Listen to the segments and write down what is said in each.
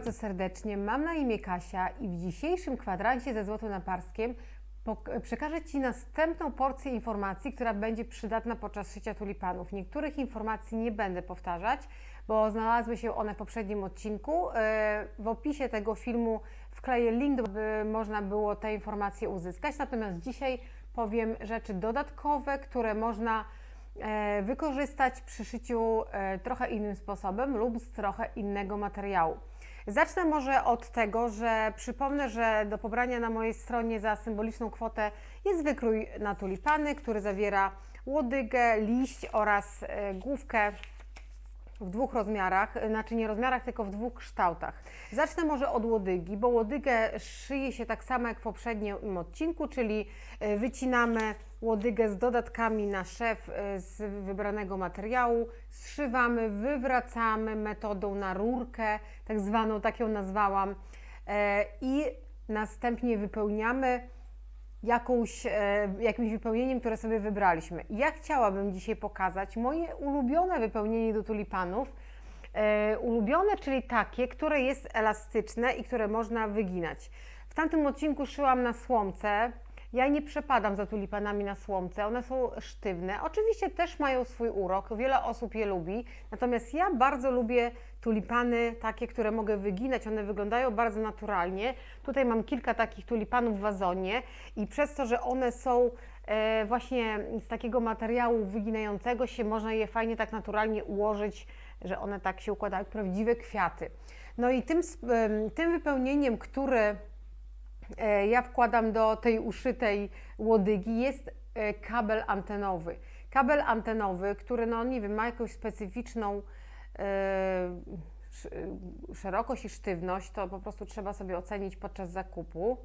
bardzo serdecznie. Mam na imię Kasia i w dzisiejszym kwadransie ze złotym naparskiem przekażę Ci następną porcję informacji, która będzie przydatna podczas szycia tulipanów. Niektórych informacji nie będę powtarzać, bo znalazły się one w poprzednim odcinku. E, W opisie tego filmu wkleję link, by można było te informacje uzyskać. Natomiast dzisiaj powiem rzeczy dodatkowe, które można e, wykorzystać przy szyciu e, trochę innym sposobem lub z trochę innego materiału. Zacznę może od tego, że przypomnę, że do pobrania na mojej stronie za symboliczną kwotę jest wykrój na tulipany, który zawiera łodygę, liść oraz e, główkę w dwóch rozmiarach, znaczy nie rozmiarach, tylko w dwóch kształtach. Zacznę może od łodygi, bo łodygę szyje się tak samo jak w poprzednim odcinku, czyli e, wycinamy łodygę z dodatkami na szef e, z wybranego materiału, zszywamy, wywracamy metodą na rurkę, tak zwaną, tak ją nazwałam, e, i następnie wypełniamy jakąś, e, jakimś wypełnieniem, które sobie wybraliśmy. Ja chciałabym dzisiaj pokazać moje ulubione wypełnienie do tulipanów. E, ulubione, czyli takie, które jest elastyczne i które można wyginać. W tamtym odcinku szyłam na słomce. Ja nie przepadam za tulipanami na słomce, one są sztywne. Oczywiście też mają swój urok, wiele osób je lubi, natomiast ja bardzo lubię tulipany takie, które mogę wyginać, one wyglądają bardzo naturalnie. Tutaj mam kilka takich tulipanów w wazonie i przez to, że one są e, właśnie z takiego materiału wyginającego się, można je fajnie tak naturalnie ułożyć, że one tak się układają jak prawdziwe kwiaty. No i tym, tym wypełnieniem, które ja wkładam do tej uszytej łodygi jest e, kabel antenowy. Kabel antenowy, który no nie wiem, ma jakąś specyficzną e, sz- szerokość i sztywność, to po prostu trzeba sobie ocenić podczas zakupu.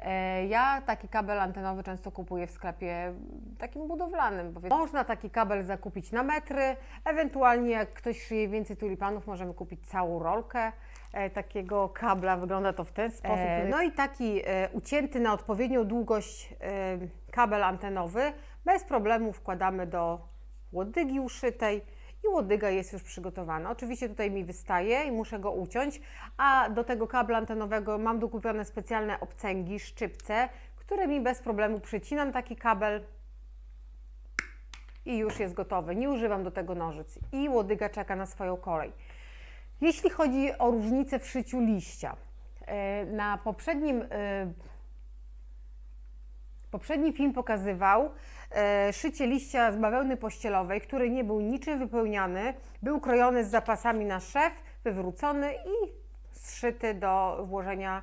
E, Ja taki kabel antenowy często kupuję w sklepie takim budowlanym. Bo można taki kabel zakupić na metry, ewentualnie jak ktoś szyje więcej tulipanów, możemy kupić całą rolkę e, takiego kabla. Wygląda to w ten sposób. E, No i taki e, ucięty na odpowiednią długość e, kabel antenowy bez problemu wkładamy do łodygi uszytej i łodyga jest już przygotowana. Oczywiście tutaj mi wystaje i muszę go uciąć, a do tego kabla antenowego mam dokupione specjalne obcęgi, szczypce, które mi bez problemu przycinam taki kabel i już jest gotowy. Nie używam do tego nożyc i łodyga czeka na swoją kolej. Jeśli chodzi o różnicę w szyciu liścia, e, na poprzednim e, Poprzedni film pokazywał e, szycie liścia z bawełny pościelowej, który nie był niczym wypełniany, był krojony z zapasami na szef, wywrócony i zszyty do włożenia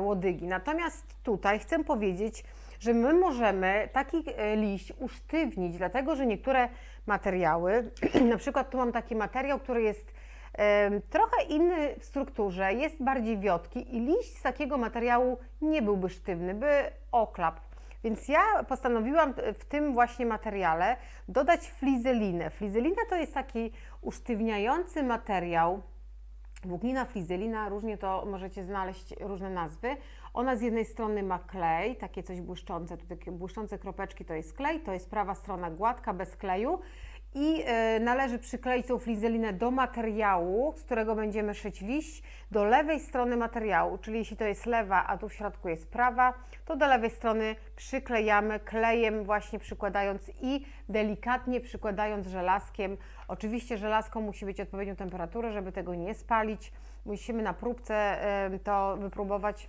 łodygi. Natomiast tutaj chcę powiedzieć, że my możemy taki liść usztywnić, dlatego że niektóre materiały, na przykład tu mam taki materiał, który jest trochę inny w strukturze, jest bardziej wiotki i liść z takiego materiału nie byłby sztywny, by oklapł. Więc ja postanowiłam w tym właśnie materiale dodać flizelinę. Flizelina to jest taki usztywniający materiał, Włóknina flizelina, różnie to możecie znaleźć różne nazwy. Ona z jednej strony ma klej, takie coś błyszczące, tu takie błyszczące kropeczki to jest klej, to jest prawa strona gładka, bez kleju i e, należy przykleić tą flizelinę do materiału, z którego będziemy szyć liść, do lewej strony materiału, czyli jeśli to jest lewa, a tu w środku jest prawa, to do lewej strony przyklejamy klejem właśnie przykładając i delikatnie przykładając żelazkiem. Oczywiście żelazko musi być odpowiednią temperaturę, żeby tego nie spalić. Musimy na próbce to wypróbować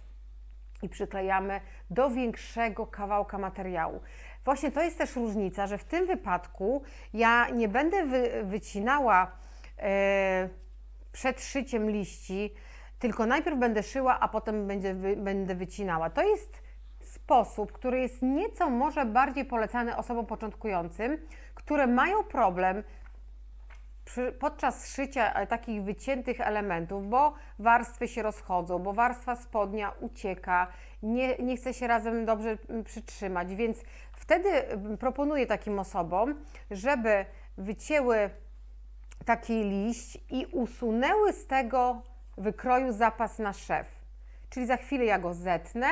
i przyklejamy do większego kawałka materiału. Właśnie to jest też różnica, że w tym wypadku ja nie będę wy, wycinała e, przed szyciem liści, tylko najpierw będę szyła, a potem będzie, wy, będę wycinała. To jest sposób, który jest nieco może bardziej polecany osobom początkującym, które mają problem przy, podczas szycia e, takich wyciętych elementów, bo warstwy się rozchodzą, bo warstwa spodnia ucieka, nie, nie chce się razem dobrze przytrzymać, więc wtedy mm, proponuję takim osobom, żeby wycięły taki liść i usunęły z tego wykroju zapas na szef. Czyli za chwilę ja go zetnę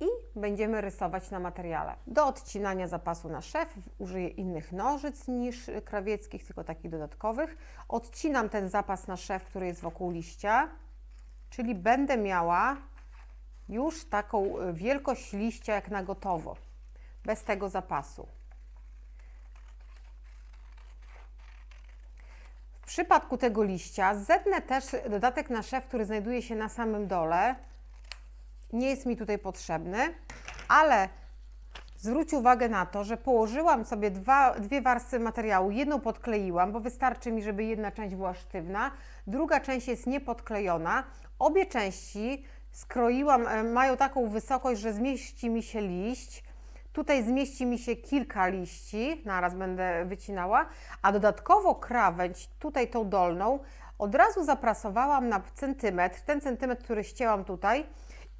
i będziemy rysować na materiale. Do odcinania zapasu na szef użyję innych nożyc niż krawieckich, tylko takich dodatkowych. Odcinam ten zapas na szef, który jest wokół liścia. Czyli będę miała już taką y, wielkość liścia jak na gotowo, bez tego zapasu. W przypadku tego liścia zetnę też dodatek na szef, który znajduje się na samym dole. Nie jest mi tutaj potrzebny, ale zwróć uwagę na to, że położyłam sobie dwa, dwie warstwy materiału. Jedną podkleiłam, bo wystarczy mi, żeby jedna część była sztywna, druga część jest niepodklejona. Obie części skroiłam, e, mają taką wysokość, że zmieści mi się liść. Tutaj zmieści mi się kilka liści, naraz będę wycinała, a dodatkowo krawędź, tutaj tą dolną, od razu zaprasowałam na centymetr, ten centymetr, który ścięłam tutaj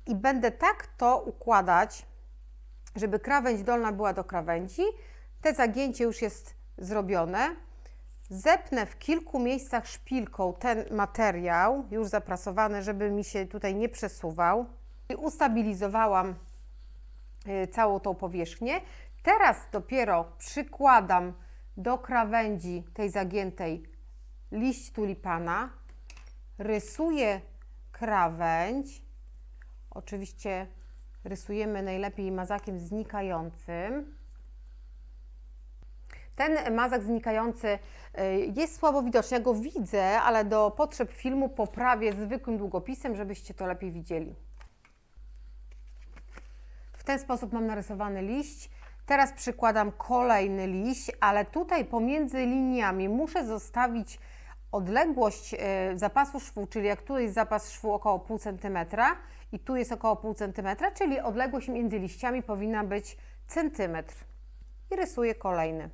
i będę tak to układać, żeby krawędź dolna była do krawędzi. Te zagięcie już jest zrobione. Zepnę w kilku miejscach szpilką ten materiał, już zaprasowany, żeby mi się tutaj nie przesuwał. I ustabilizowałam całą tą powierzchnię. Teraz dopiero przykładam do krawędzi tej zagiętej liść tulipana, rysuję krawędź. Oczywiście rysujemy najlepiej mazakiem znikającym. Ten mazak znikający y, jest słabo widoczny. Ja go widzę, ale do potrzeb filmu poprawię zwykłym długopisem, żebyście to lepiej widzieli. Ten sposób mam narysowany liść. Teraz przykładam kolejny liść, ale tutaj pomiędzy liniami muszę zostawić odległość y, zapasu szwu, czyli jak tu jest zapas szwu około pół centymetra i tu jest około pół centymetra, czyli odległość między liściami powinna być centymetr. I rysuję kolejny.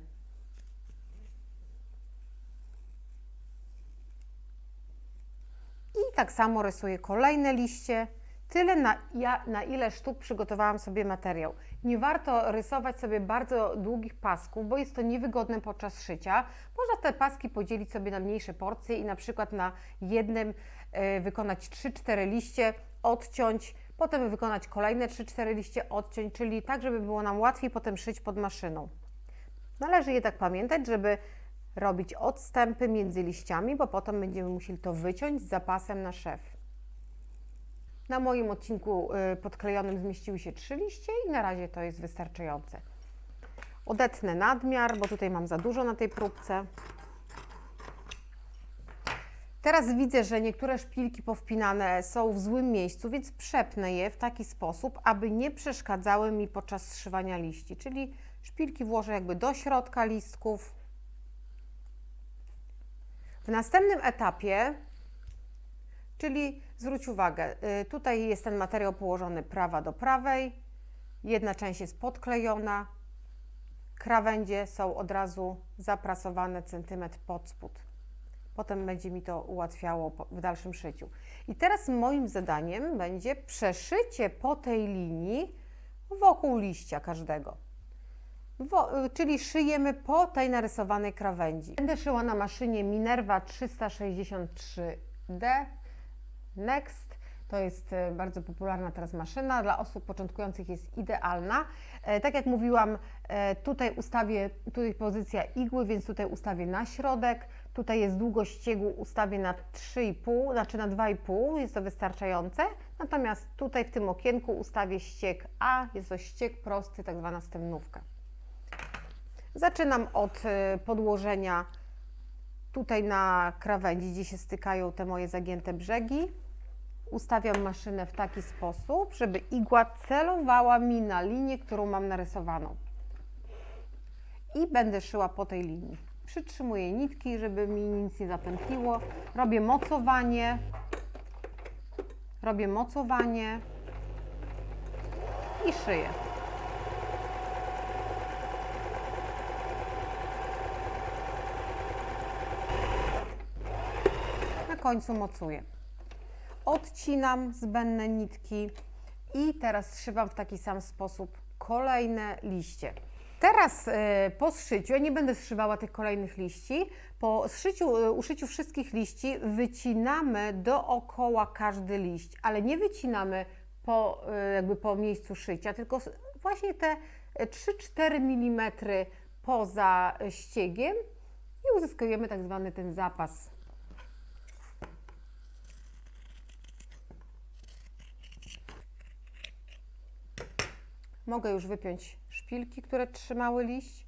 I tak samo rysuję kolejne liście. Tyle na, ja, na ile sztuk przygotowałam sobie materiał. Nie warto rysować sobie bardzo długich pasków, bo jest to niewygodne podczas szycia. Można te paski podzielić sobie na mniejsze porcje i na przykład na jednym y, wykonać 3-4 liście, odciąć, potem wykonać kolejne 3-4 liście, odciąć, czyli tak, żeby było nam łatwiej potem szyć pod maszyną. Należy jednak pamiętać, żeby robić odstępy między liściami, bo potem będziemy musieli to wyciąć z zapasem na szef. Na moim odcinku y, podklejonym zmieściły się trzy liście i na razie to jest wystarczające. Odetnę nadmiar, bo tutaj mam za dużo na tej próbce. Teraz widzę, że niektóre szpilki powpinane są w złym miejscu, więc przepnę je w taki sposób, aby nie przeszkadzały mi podczas zszywania liści. Czyli szpilki włożę jakby do środka listków. W następnym etapie, czyli zwróć uwagę, y, tutaj jest ten materiał położony prawa do prawej, jedna część jest podklejona, krawędzie są od razu zaprasowane centymetr pod spód. Potem będzie mi to ułatwiało w dalszym szyciu. I teraz moim zadaniem będzie przeszycie po tej linii wokół liścia każdego. Wo, y, czyli szyjemy po tej narysowanej krawędzi. Będę szyła na maszynie Minerva 363D Next. To jest e, bardzo popularna teraz maszyna. Dla osób początkujących jest idealna. E, Tak jak mówiłam, e, tutaj ustawię, tutaj pozycja igły, więc tutaj ustawię na środek. Tutaj jest długość ściegu, ustawię na 3,5, znaczy na 2,5, jest to wystarczające. Natomiast tutaj w tym okienku ustawię ścieg A, jest to ścieg prosty, tak zwana stemmnówka. Zaczynam od podłożenia tutaj na krawędzi, gdzie się stykają te moje zagięte brzegi. Ustawiam maszynę w taki sposób, żeby igła celowała mi na linię, którą mam narysowaną. I będę szyła po tej linii. Przytrzymuję nitki, żeby mi nic nie zapętliło. Robię mocowanie. Robię mocowanie i szyję. Na końcu mocuję. Odcinam zbędne nitki i teraz zszywam w taki sam sposób kolejne liście. Teraz e, po zszyciu, ja nie będę zszywała tych kolejnych liści, po zszyciu, e, uszyciu wszystkich liści wycinamy dookoła każdy liść, ale nie wycinamy po, e, jakby po miejscu szycia, tylko właśnie te e, 3-4 mm poza ściegiem i uzyskujemy tak zwany ten zapas mogę już wypiąć szpilki, które trzymały liść.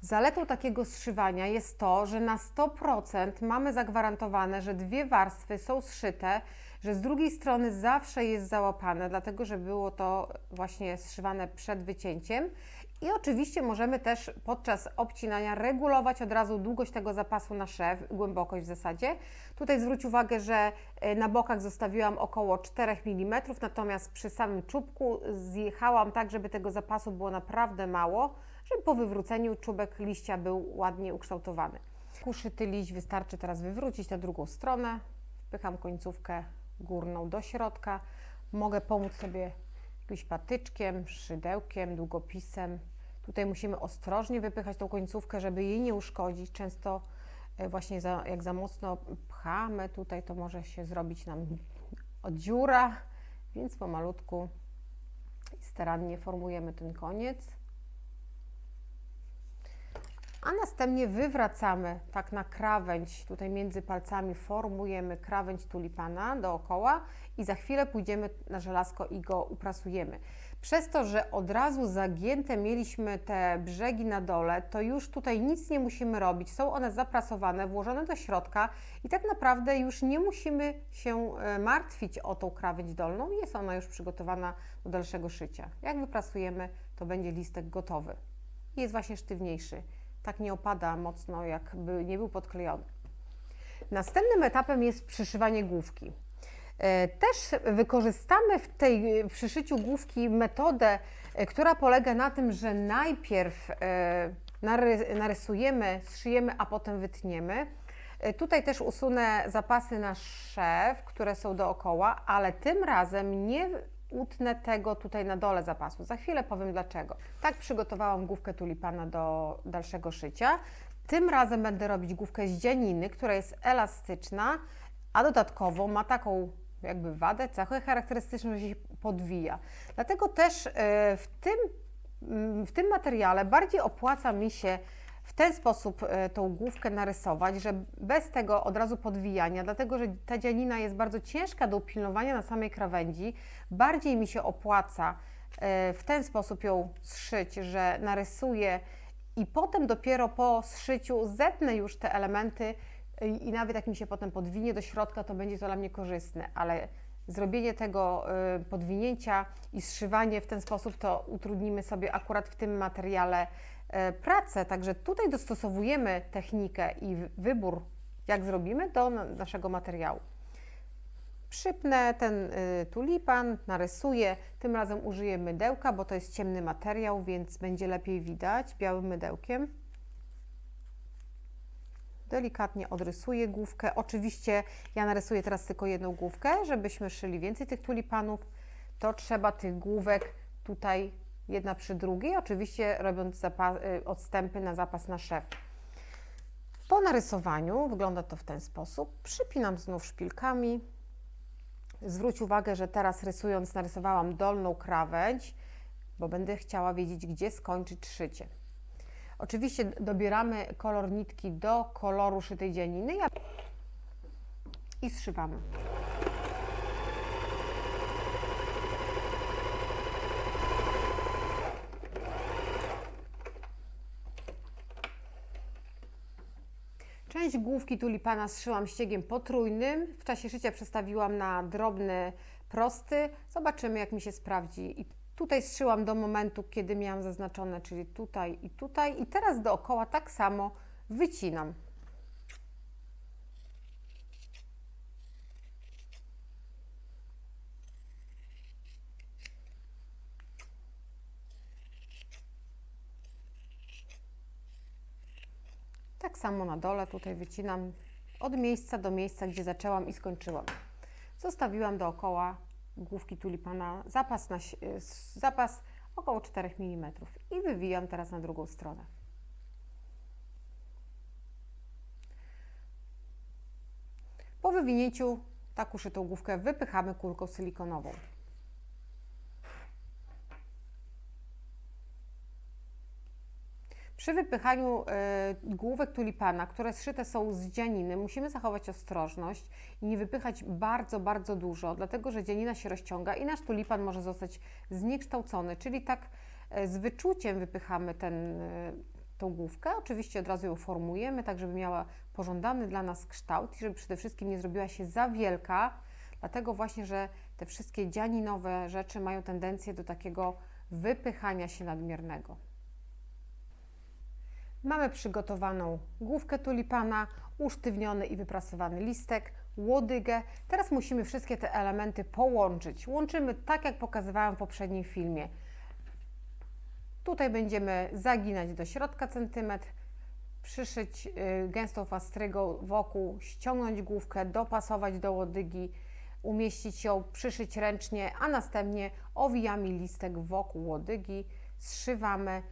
Zaletą takiego zszywania jest to, że na 100% mamy zagwarantowane, że dwie warstwy są zszyte, że z drugiej strony zawsze jest załapane, dlatego że było to właśnie zszywane przed wycięciem. I oczywiście możemy też podczas obcinania regulować od razu długość tego zapasu na szef, głębokość w zasadzie. Tutaj zwróć uwagę, że e, na bokach zostawiłam około 4 mm, natomiast przy samym czubku zjechałam tak, żeby tego zapasu było naprawdę mało, żeby po wywróceniu czubek liścia był ładnie ukształtowany. Uszyty liść wystarczy teraz wywrócić na drugą stronę. Wpycham końcówkę górną do środka. Mogę pomóc sobie jakimś patyczkiem, szydełkiem, długopisem. Tutaj musimy ostrożnie wypychać tą końcówkę, żeby jej nie uszkodzić. Często e, właśnie za, jak za mocno pchamy tutaj, to może się zrobić nam dziura, więc pomalutku i starannie formujemy ten koniec a następnie wywracamy tak na krawędź, tutaj między palcami formujemy krawędź tulipana dookoła i za chwilę pójdziemy na żelazko i go uprasujemy. Przez to, że od razu zagięte mieliśmy te brzegi na dole, to już tutaj nic nie musimy robić. Są one zaprasowane, włożone do środka i tak naprawdę już nie musimy się e, martwić o tą krawędź dolną. Jest ona już przygotowana do dalszego szycia. Jak wyprasujemy, to będzie listek gotowy. Jest właśnie sztywniejszy tak nie opada mocno, jakby nie był podklejony. Następnym etapem jest przyszywanie główki. E, też wykorzystamy w tej przyszyciu główki metodę, e, która polega na tym, że najpierw e, narysujemy, zszyjemy, a potem wytniemy. Tutaj też usunę zapasy na szef, które są dookoła, ale tym razem nie utnę tego tutaj na dole zapasu. Za chwilę powiem dlaczego. Tak przygotowałam główkę tulipana do dalszego szycia. Tym razem będę robić główkę z dzianiny, która jest elastyczna, a dodatkowo ma taką jakby wadę, cechę charakterystyczną, że się podwija. Dlatego też e, w tym, w tym materiale bardziej opłaca mi się w ten sposób e, tą główkę narysować, że bez tego od razu podwijania, dlatego że ta dzianina jest bardzo ciężka do upilnowania na samej krawędzi, bardziej mi się opłaca e, w ten sposób ją zszyć, że narysuję i potem dopiero po zszyciu zetnę już te elementy e, i nawet jak mi się potem podwinie do środka, to będzie to dla mnie korzystne, ale zrobienie tego podwinięcia i zszywanie w ten sposób to utrudnimy sobie akurat w tym materiale pracę. Także tutaj dostosowujemy technikę i wybór, jak zrobimy, do naszego materiału. Przypnę ten y, tulipan, narysuję. Tym razem użyję mydełka, bo to jest ciemny materiał, więc będzie lepiej widać białym mydełkiem. Delikatnie odrysuję główkę. Oczywiście ja narysuję teraz tylko jedną główkę, żebyśmy szyli więcej tych tulipanów. To trzeba tych główek tutaj jedna przy drugiej, oczywiście robiąc y, odstępy na zapas na szef. Po narysowaniu wygląda to w ten sposób. Przypinam znów szpilkami. Zwróć uwagę, że teraz rysując narysowałam dolną krawędź, bo będę chciała wiedzieć, gdzie skończyć szycie. Oczywiście dobieramy kolor nitki do koloru szytej dzianiny i zszywamy. Część główki tulipana zszyłam ściegiem potrójnym. W czasie szycia przestawiłam na drobny, prosty. Zobaczymy, jak mi się sprawdzi. I tutaj zszyłam do momentu, kiedy miałam zaznaczone, czyli tutaj i tutaj. I teraz dookoła tak samo wycinam. Samo na dole tutaj wycinam od miejsca do miejsca, gdzie zaczęłam i skończyłam. Zostawiłam dookoła główki tulipana zapas, na, zapas około 4 mm i wywijam teraz na drugą stronę. Po wywinięciu tak uszytą główkę wypychamy kulką silikonową. Przy wypychaniu e, główek tulipana, które zszyte są z dzianiny, musimy zachować ostrożność i nie wypychać bardzo, bardzo dużo, dlatego że dzianina się rozciąga i nasz tulipan może zostać zniekształcony, czyli tak e, z wyczuciem wypychamy ten, e, tą główkę. Oczywiście od razu ją formujemy, tak żeby miała pożądany dla nas kształt i żeby przede wszystkim nie zrobiła się za wielka, dlatego właśnie, że te wszystkie dzianinowe rzeczy mają tendencję do takiego wypychania się nadmiernego. Mamy przygotowaną główkę tulipana, usztywniony i wyprasowany listek, łodygę. Teraz musimy wszystkie te elementy połączyć. Łączymy tak, jak pokazywałam w poprzednim filmie. Tutaj będziemy zaginać do środka centymetr, przyszyć y, gęstą fastrygą wokół, ściągnąć główkę, dopasować do łodygi, umieścić ją, przyszyć ręcznie, a następnie owijamy listek wokół łodygi, zszywamy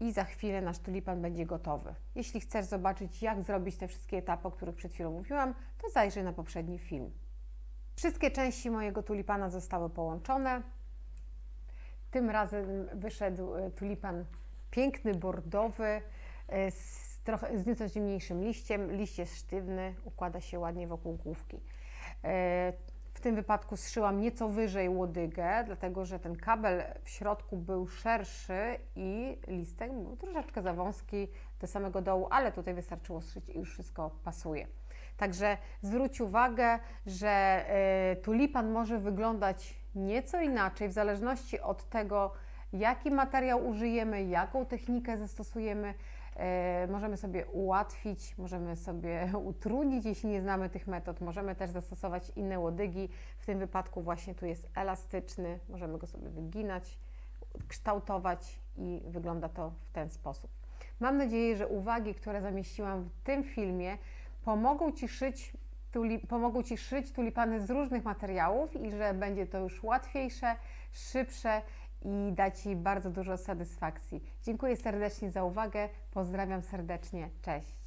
i za chwilę nasz tulipan będzie gotowy. Jeśli chcesz zobaczyć, jak zrobić te wszystkie etapy, o których przed chwilą mówiłam, to zajrzyj na poprzedni film. Wszystkie części mojego tulipana zostały połączone. Tym razem wyszedł e, tulipan piękny, bordowy, e, z, trochę, z nieco zimniejszym liściem. Liść jest sztywny, układa się ładnie wokół główki. W tym wypadku zszyłam nieco wyżej łodygę, dlatego że ten kabel w środku był szerszy i listek był troszeczkę za wąski do samego dołu, ale tutaj wystarczyło zszyć i już wszystko pasuje. Także zwróć uwagę, że y, tulipan może wyglądać nieco inaczej w zależności od tego, jaki materiał użyjemy, jaką technikę zastosujemy. E, możemy sobie ułatwić, możemy sobie utrudnić, jeśli nie znamy tych metod. Możemy też zastosować inne łodygi. W tym wypadku właśnie tu jest elastyczny, możemy go sobie wyginać, kształtować i wygląda to w ten sposób. Mam nadzieję, że uwagi, które zamieściłam w tym filmie, pomogą Ci szyć, tuli, pomogą Ci szyć tulipany z różnych materiałów i że będzie to już łatwiejsze, szybsze i da Ci bardzo dużo satysfakcji. Dziękuję serdecznie za uwagę. Pozdrawiam serdecznie. Cześć.